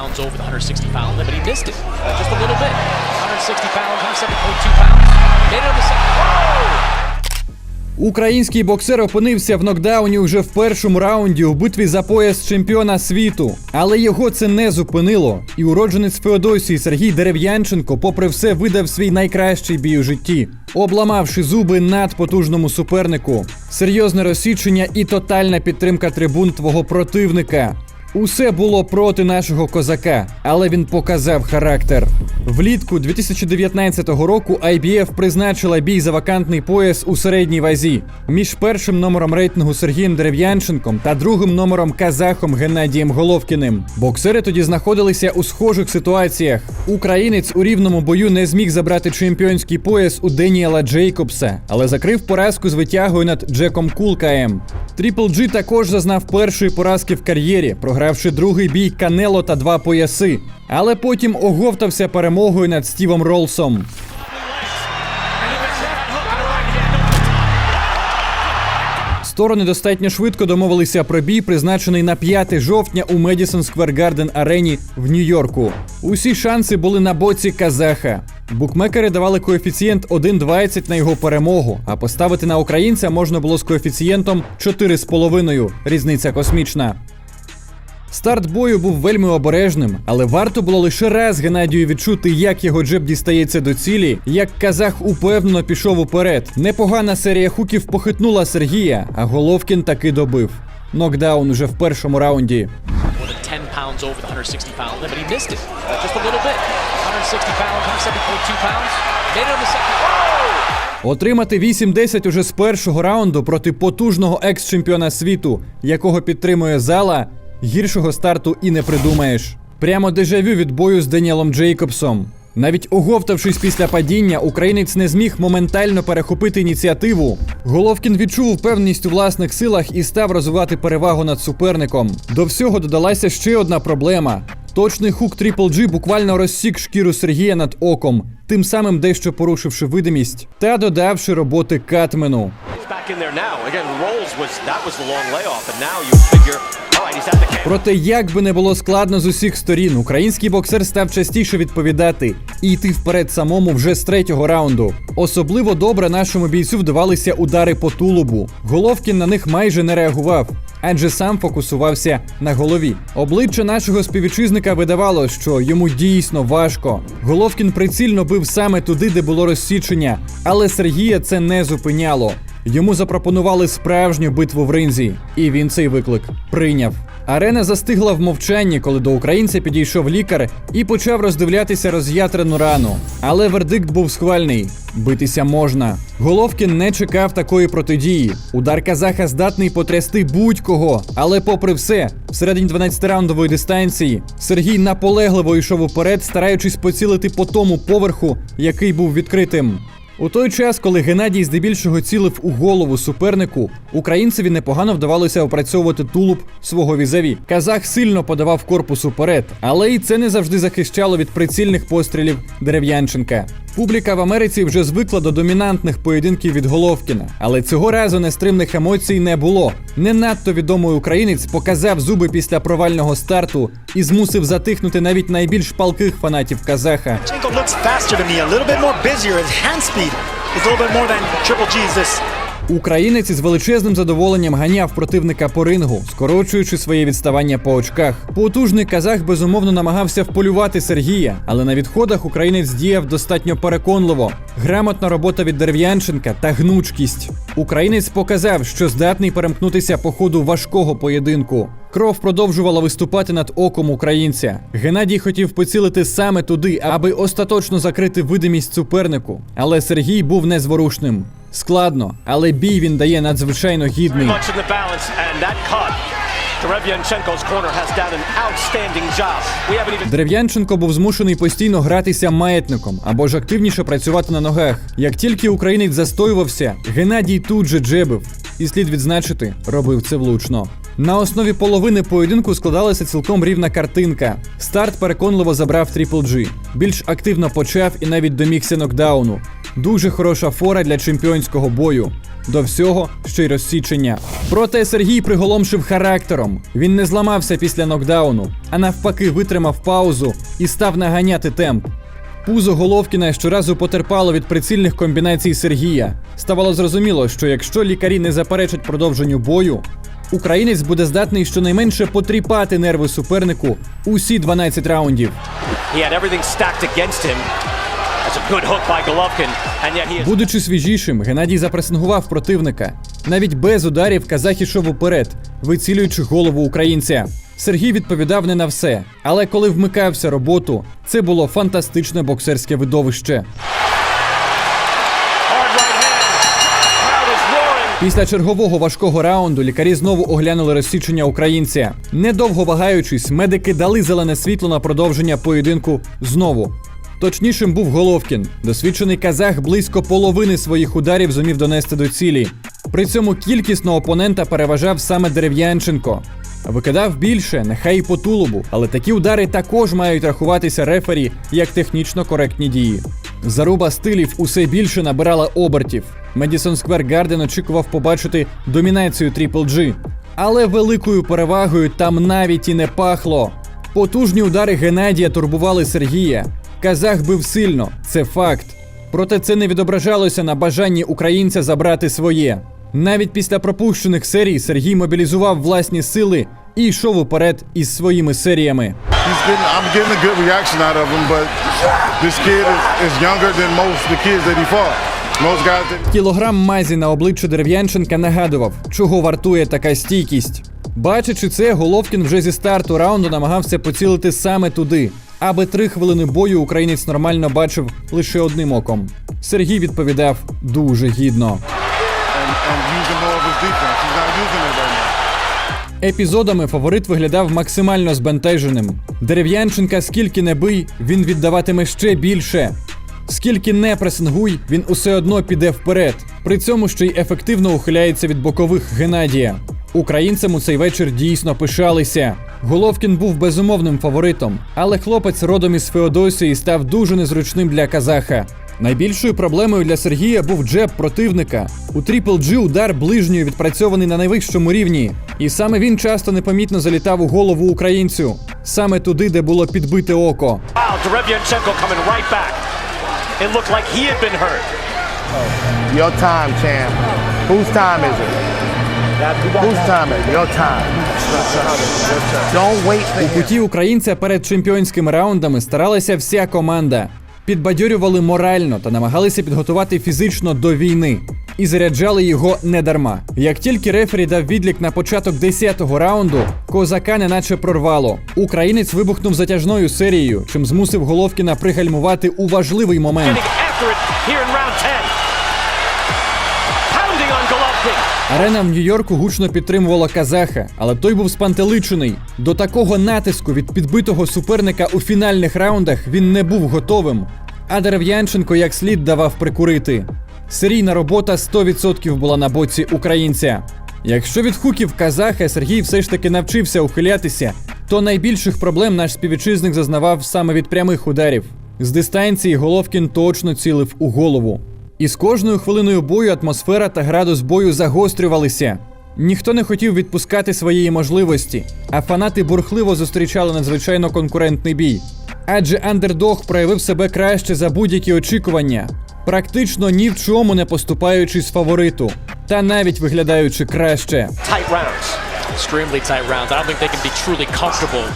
pounds over the 160 pound limit. He missed it just a little bit. 160 pounds, 170.2 pounds. Made it on the second. Whoa! Український боксер опинився в нокдауні уже в першому раунді у битві за пояс чемпіона світу. Але його це не зупинило. І уродженець Феодосії Сергій Дерев'янченко, попри все, видав свій найкращий бій у житті, обламавши зуби надпотужному супернику. Серйозне розсічення і тотальна підтримка трибун твого противника. Усе було проти нашого козака, але він показав характер. Влітку 2019 року IBF призначила бій за вакантний пояс у середній вазі між першим номером рейтингу Сергієм Дерев'янченком та другим номером казахом Геннадієм Головкіним. Боксери тоді знаходилися у схожих ситуаціях. Українець у рівному бою не зміг забрати чемпіонський пояс у Деніела Джейкобса, але закрив поразку з витягою над Джеком Кулкаєм. Трипл G також зазнав першої поразки в кар'єрі, програвши другий бій Канело та два пояси. Але потім оговтався перемогою над Стівом Ролсом. Сторони достатньо швидко домовилися про бій, призначений на 5 жовтня у Медісон Сквер Гарден Арені в Нью-Йорку. Усі шанси були на боці казаха. Букмекери давали коефіцієнт 1,20 на його перемогу, а поставити на українця можна було з коефіцієнтом 4,5. Різниця космічна. Старт бою був вельми обережним, але варто було лише раз Геннадію відчути, як його джеб дістається до цілі, як казах упевнено пішов уперед. Непогана серія хуків похитнула Сергія, а Головкін таки добив. Нокдаун уже в першому раунді. More than 10 pounds over the 160 pound limit. He missed it uh, just a little bit. 160 pounds, 170.2 pounds. Made it on the second. Whoa! Отримати 8-10 уже з першого раунду проти потужного екс-чемпіона світу, якого підтримує зала, гіршого старту і не придумаєш. Прямо дежавю від бою з Деніелом Джейкобсом. Навіть оговтавшись після падіння, українець не зміг моментально перехопити ініціативу. Головкін відчув впевненість у власних силах і став розвивати перевагу над суперником. До всього додалася ще одна проблема. Точний хук Triple G буквально розсік шкіру Сергія над оком, тим самим дещо порушивши видимість та додавши роботи Катмену. Проте, як би не було складно з усіх сторін, український боксер став частіше відповідати і йти вперед самому вже з третього раунду. Особливо добре нашому бійцю вдавалися удари по тулубу. Головкін на них майже не реагував. Адже сам фокусувався на голові. Обличчя нашого співвітчизника видавало, що йому дійсно важко. Головкін прицільно бив саме туди, де було розсічення, але Сергія це не зупиняло. Йому запропонували справжню битву в ринзі, і він цей виклик прийняв. Арена застигла в мовчанні, коли до українця підійшов лікар і почав роздивлятися роз'ятрену рану. Але вердикт був схвальний: битися можна. Головкін не чекав такої протидії. Удар казаха здатний потрясти будь-кого. Але, попри все, всередині 12-раундової дистанції Сергій наполегливо йшов уперед, стараючись поцілити по тому поверху, який був відкритим. У той час, коли Геннадій здебільшого цілив у голову супернику, українцеві непогано вдавалося опрацьовувати тулуб свого візаві. Казах сильно подавав корпус уперед, але і це не завжди захищало від прицільних пострілів дерев'янченка. Публіка в Америці вже звикла до домінантних поєдинків від Головкіна, але цього разу нестримних емоцій не було. Не надто відомий українець показав зуби після провального старту і змусив затихнути навіть найбільш палких фанатів казаха. Українець із величезним задоволенням ганяв противника по рингу, скорочуючи своє відставання по очках. Потужний казах безумовно намагався вполювати Сергія, але на відходах українець діяв достатньо переконливо. Грамотна робота від дерев'янченка та гнучкість. Українець показав, що здатний перемкнутися по ходу важкого поєдинку. Кров продовжувала виступати над оком українця. Геннадій хотів поцілити саме туди, аби остаточно закрити видимість супернику. Але Сергій був незворушним. Складно, але бій він дає надзвичайно гідний. Дерев'янченко був змушений постійно гратися маятником або ж активніше працювати на ногах. Як тільки українець застоювався, Геннадій тут же джебив. І слід відзначити, робив це влучно. На основі половини поєдинку складалася цілком рівна картинка. Старт переконливо забрав Triple G. Більш активно почав і навіть домігся нокдауну. Дуже хороша фора для чемпіонського бою. До всього ще й розсічення. Проте Сергій приголомшив характером. Він не зламався після нокдауну, а навпаки, витримав паузу і став наганяти темп. Пузо Головкіна щоразу потерпало від прицільних комбінацій Сергія. Ставало зрозуміло, що якщо лікарі не заперечать продовженню бою, українець буде здатний щонайменше потріпати нерви супернику усі 12 раундів. He had everything stacked against him. Будучи свіжішим, Геннадій запресингував противника. Навіть без ударів казах ішов уперед, вицілюючи голову українця. Сергій відповідав не на все, але коли вмикався роботу, це було фантастичне боксерське видовище. Після чергового важкого раунду лікарі знову оглянули розсічення українця. Недовго вагаючись, медики дали зелене світло на продовження поєдинку знову. Точнішим був Головкін. Досвідчений казах близько половини своїх ударів зумів донести до цілі. При цьому кількісно опонента переважав саме Дерев'янченко. Викидав більше, нехай і по тулубу, але такі удари також мають рахуватися рефері як технічно коректні дії. Заруба стилів усе більше набирала обертів. Медісон Сквер Гарден очікував побачити домінацію Трипл G. Але великою перевагою там навіть і не пахло. Потужні удари Геннадія турбували Сергія. Казах бив сильно, це факт. Проте це не відображалося на бажанні українця забрати своє. Навіть після пропущених серій Сергій мобілізував власні сили і йшов уперед із своїми серіями. Кілограм мазі на обличчі Дерев'янченка нагадував, чого вартує така стійкість. Бачачи це, Головкін вже зі старту раунду намагався поцілити саме туди, аби три хвилини бою українець нормально бачив лише одним оком. Сергій відповідав дуже гідно. Епізодами фаворит виглядав максимально збентеженим. Дерев'янченка скільки не бий, він віддаватиме ще більше. Скільки не пресингуй, він усе одно піде вперед. При цьому ще й ефективно ухиляється від бокових Геннадія. Українцям у цей вечір дійсно пишалися. Головкін був безумовним фаворитом, але хлопець родом із Феодосії став дуже незручним для казаха. Найбільшою проблемою для Сергія був джеб противника. У Трипл G удар ближньої відпрацьований на найвищому рівні. І саме він часто непомітно залітав у голову українцю, саме туди, де було підбите око. Your time, champ. Whose time is it? У куті українця перед чемпіонськими раундами старалася вся команда. Підбадьорювали морально та намагалися підготувати фізично до війни. І заряджали його недарма. Як тільки рефері дав відлік на початок 10-го раунду, козака неначе прорвало. Українець вибухнув затяжною серією, чим змусив Головкіна пригальмувати у важливий момент. Арена в Нью-Йорку гучно підтримувала казаха, але той був спантеличений. До такого натиску від підбитого суперника у фінальних раундах він не був готовим. А Дерев'янченко як слід давав прикурити. Серійна робота 100% була на боці українця. Якщо від хуків казаха Сергій все ж таки навчився ухилятися, то найбільших проблем наш співвітчизник зазнавав саме від прямих ударів. З дистанції Головкін точно цілив у голову. І з кожною хвилиною бою атмосфера та градус бою загострювалися. Ніхто не хотів відпускати своєї можливості, а фанати бурхливо зустрічали надзвичайно конкурентний бій. Адже андердог проявив себе краще за будь-які очікування, практично ні в чому не поступаючись фавориту, та навіть виглядаючи краще.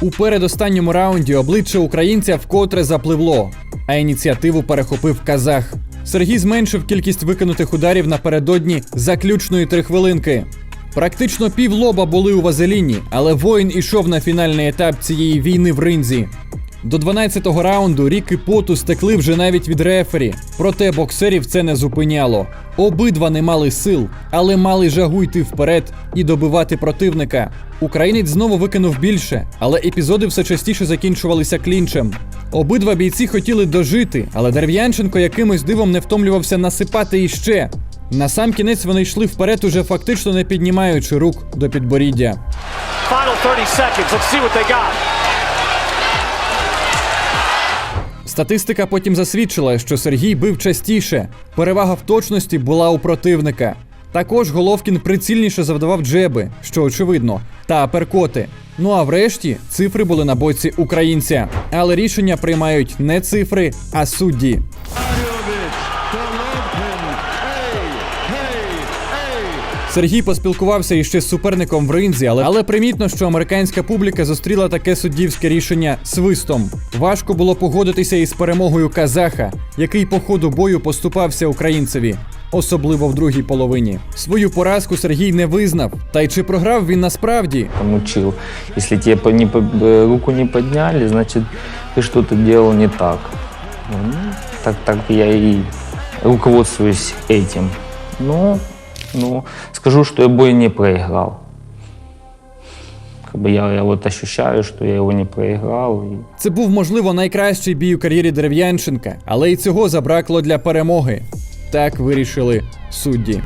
У передостанньому раунді обличчя українця вкотре запливло, а ініціативу перехопив казах. Сергій зменшив кількість викинутих ударів напередодні заключної трихвилинки. Практично пів лоба були у вазеліні, але воїн ішов на фінальний етап цієї війни в ринзі. До 12-го раунду ріки поту стекли вже навіть від рефері, проте боксерів це не зупиняло. Обидва не мали сил, але мали жагу йти вперед і добивати противника. Українець знову викинув більше, але епізоди все частіше закінчувалися клінчем. Обидва бійці хотіли дожити, але Дерев'янченко якимось дивом не втомлювався насипати іще. На сам кінець вони йшли вперед, уже фактично не піднімаючи рук до підборіддя. Final 30 seconds. Let's see what they got. Статистика потім засвідчила, що Сергій бив частіше. Перевага в точності була у противника. Також Головкін прицільніше завдавав джеби, що очевидно, та аперкоти. Ну а врешті цифри були на боці українця. Але рішення приймають не цифри, а судді. Сергій поспілкувався іще з суперником в ринзі, але, але примітно, що американська публіка зустріла таке суддівське рішення свистом. Важко було погодитися із перемогою казаха, який по ходу бою поступався українцеві, особливо в другій половині. Свою поразку Сергій не визнав. Та й чи програв він насправді? там учил. Если тебе по- не, по- э, руку не подняли, значит, ты что-то делал не так. Ну, так, так я и руководствуюсь этим. Но, ну, скажу, что я бой не проиграл. Как бы я, я вот ощущаю, что я его не проиграл. И Це був, можливо, найкращий бій у кар'єрі Дерев'янченка, але й цього забракло для перемоги. Так вирішили судді.